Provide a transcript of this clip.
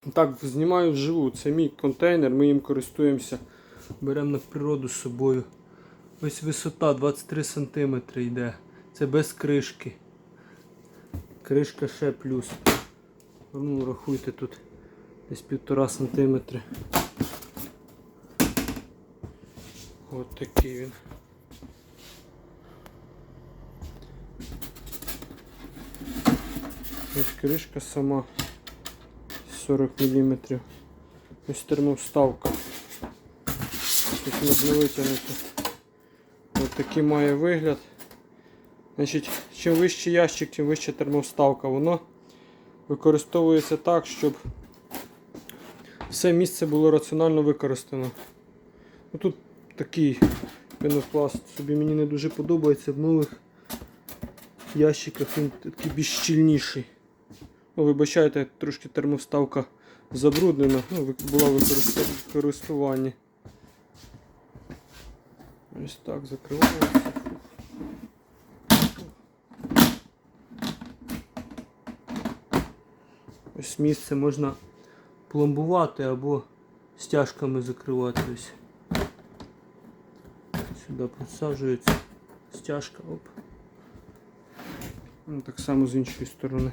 Так, знімаю вживу. Це мій контейнер, ми їм користуємося. Беремо на природу з собою. Ось висота 23 см йде. Це без кришки. Кришка ще плюс. Ну, рахуйте тут десь півтора сантиметри. От такий він. Ось кришка сама 40 мм. Ось термовставка. Тут можна витягнути. Ось такий має вигляд. Значить, чим вищий ящик, тим вища термовставка. Воно використовується так, щоб все місце було раціонально використано. Ну, тут такий пенопласт собі мені не дуже подобається. В нових ящиках він такий більш щільніший. Ну, вибачайте, трошки термоставка забруднена, ну, була в використ- Ось так закривається. Ось місце можна пломбувати або стяжками закривати. Ось. Сюди підсаджується стяжка. Оп. Ну, так само з іншої сторони.